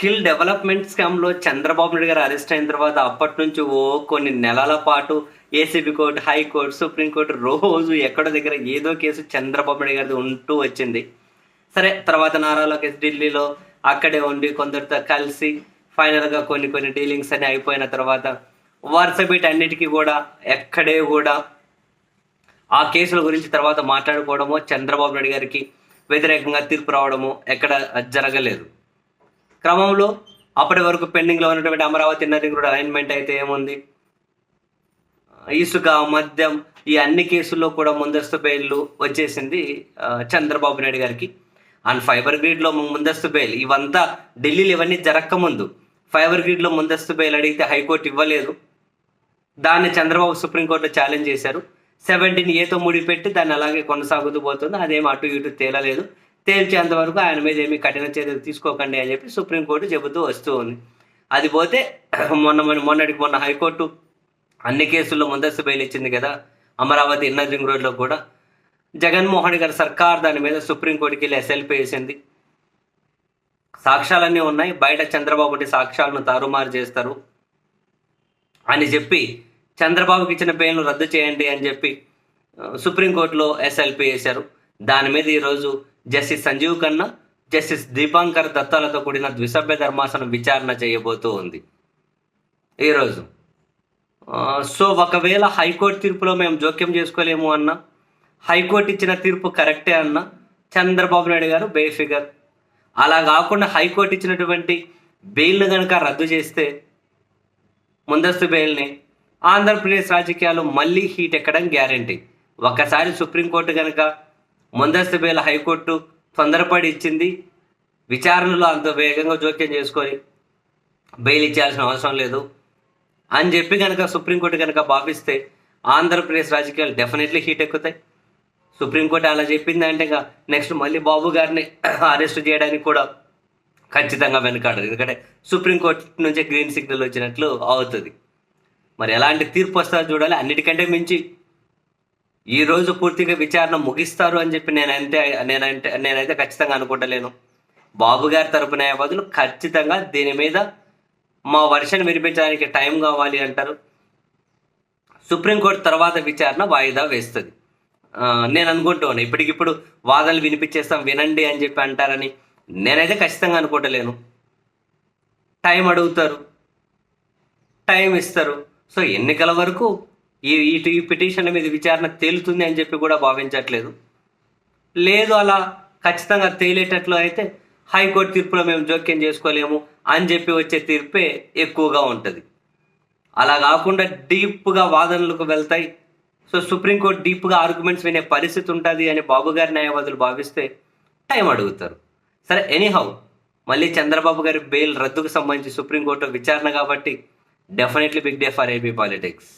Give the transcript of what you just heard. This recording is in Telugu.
స్కిల్ డెవలప్మెంట్ స్కామ్లో చంద్రబాబు నాయుడు గారు అరెస్ట్ అయిన తర్వాత అప్పటి నుంచి ఓ కొన్ని నెలల పాటు ఏసీబీ కోర్టు హైకోర్టు సుప్రీంకోర్టు రోజు ఎక్కడో దగ్గర ఏదో కేసు చంద్రబాబు నాయుడు గారిది ఉంటూ వచ్చింది. సరే తర్వాత నారా లోకేష్ ఢిల్లీలో అక్కడే ఉండి కొందరితో కలిసి ఫైనల్గా కొన్ని కొన్ని డీలింగ్స్ అన్ని అయిపోయిన తర్వాత వరుస బీట్ అన్నిటికీ కూడా ఎక్కడే కూడా ఆ కేసుల గురించి తర్వాత మాట్లాడుకోవడము చంద్రబాబు నాయుడు గారికి వ్యతిరేకంగా తీర్పు రావడము ఎక్కడ జరగలేదు. క్రమంలో అప్పటి వరకు పెండింగ్లో ఉన్నటువంటి అమరావతి నరింగ్ కూడా అలైన్మెంట్ అయితే ఏముంది? ఇసుక మద్యం ఈ అన్ని కేసుల్లో కూడా ముందస్తు బెయిల్ వచ్చేసింది చంద్రబాబు నాయుడు గారికి. అండ్ ఫైబర్ గ్రిడ్లో ముందస్తు బెయిల్. ఇవంతా ఢిల్లీలో ఇవన్నీ జరగకముందు. ఫైబర్ గ్రిడ్లో ముందస్తు బెయిల్ అడిగితే హైకోర్టు ఇవ్వలేదు. దాన్ని చంద్రబాబు సుప్రీంకోర్టులో ఛాలెంజ్ చేశారు. సెవెంటీన్ ఏతో ముడిపెట్టి దాన్ని అలాగే కొనసాగుతూ పోతుంది. అదేం అటు ఇటు తేలలేదు. తేల్చేంత వరకు ఆయన మీద ఏమీ కఠిన చర్యలు తీసుకోకండి అని చెప్పి సుప్రీంకోర్టు చెబుతూ వస్తూ ఉంది. అది పోతే మొన్న మొన్న మొన్నటికి మొన్న హైకోర్టు అన్ని కేసుల్లో ముందస్తు బెయిల్ ఇచ్చింది కదా అమరావతి ఇన్నర్ రింగ్ రోడ్లో కూడా. జగన్మోహన్ గారి సర్కార్ దాని మీద సుప్రీంకోర్టుకి వెళ్ళి ఎస్ఎల్పి వేసింది. సాక్ష్యాలన్నీ ఉన్నాయి. బయట చంద్రబాబుటి సాక్ష్యాలను తారుమారు చేస్తారు అని చెప్పి చంద్రబాబుకి ఇచ్చిన బెయిల్ను రద్దు చేయండి అని చెప్పి సుప్రీంకోర్టులో ఎస్ఎల్పి వేశారు. దాని మీద ఈరోజు జస్టిస్ సంజీవ్ ఖన్నా జస్టిస్ దీపాంకర్ దత్తాలతో కూడిన ద్విసభ్య ధర్మాసనం విచారణ చేయబోతూ ఉంది. ఈరోజు సో ఒకవేళ హైకోర్టు తీర్పులో మేము జోక్యం చేసుకోలేము అన్నా హైకోర్టు ఇచ్చిన తీర్పు కరెక్టే అన్నా చంద్రబాబు నాయుడు గారు బేఫిగర్ అలా కాకుండా హైకోర్టు ఇచ్చినటువంటి బెయిల్ను కనుక రద్దు చేస్తే ముందస్తు బెయిల్ని ఆంధ్రప్రదేశ్ రాజకీయాలు మళ్ళీ హీట్ ఎక్కడం గ్యారంటీ. ఒకసారి సుప్రీంకోర్టు కనుక ముందస్తు బెయిల్ హైకోర్టు తొందరపడి ఇచ్చింది. విచారణలో అంత వేగంగా జోక్యం చేసుకొని బెయిల్ ఇచ్చేయాల్సిన అవసరం లేదు అని చెప్పి కనుక సుప్రీంకోర్టు కనుక భావిస్తే ఆంధ్రప్రదేశ్ రాజకీయాలు డెఫినెట్లీ హీట్ ఎక్కుతాయి. సుప్రీంకోర్టు అలా చెప్పింది అంటే ఇంకా నెక్స్ట్ మళ్ళీ బాబు గారిని అరెస్ట్ చేయడానికి కూడా ఖచ్చితంగా వెనుకాడరు ఎందుకంటే సుప్రీంకోర్టు నుంచే గ్రీన్ సిగ్నల్ వచ్చినట్లు అవుతుంది. మరి ఎలాంటి తీర్పు వస్తుందో చూడాలి. అన్నిటికంటే మించి ఈ రోజు పూర్తిగా విచారణ ముగిస్తారు అని చెప్పి నేనంటే నేనంటే నేనైతే ఖచ్చితంగా అనుకుంటలేను. బాబు గారి తరపు న్యాయవాదులు ఖచ్చితంగా దీని మీద మా వర్షన్ వినిపించడానికి టైం కావాలి అంటారు. సుప్రీంకోర్టు తర్వాత విచారణ వాయిదా వేస్తుంది. నేను అనుకుంటాను ఇప్పటికిప్పుడు వాదనలు వినిపించేస్తాం వినండి అని చెప్పి అంటారని నేనైతే ఖచ్చితంగా అనుకోవట్లేను టైం అడుగుతారు టైం ఇస్తారు. సో ఎన్నికల వరకు ఈ ఈ ఈ పిటిషన్ మీద విచారణ తేలుతుంది అని చెప్పి కూడా భావించట్లేదు. లేదు అలా ఖచ్చితంగా తేలేటట్లు అయితే హైకోర్టు తీర్పులో మేము జోక్యం చేసుకోలేము అని చెప్పి వచ్చే తీర్పే ఎక్కువగా ఉంటుంది. అలా కాకుండా డీప్గా వాదనలకు వెళ్తాయి. సో సుప్రీంకోర్టు డీప్గా ఆర్గ్యుమెంట్స్ వినే పరిస్థితి ఉంటుంది అని బాబు గారి న్యాయవాదులు భావిస్తే టైం అడుగుతారు. సరే ఎనీహౌ మళ్ళీ చంద్రబాబు గారి బెయిల్ రద్దుకు సంబంధించి సుప్రీంకోర్టు విచారణ కాబట్టి definitely big day for AP politics.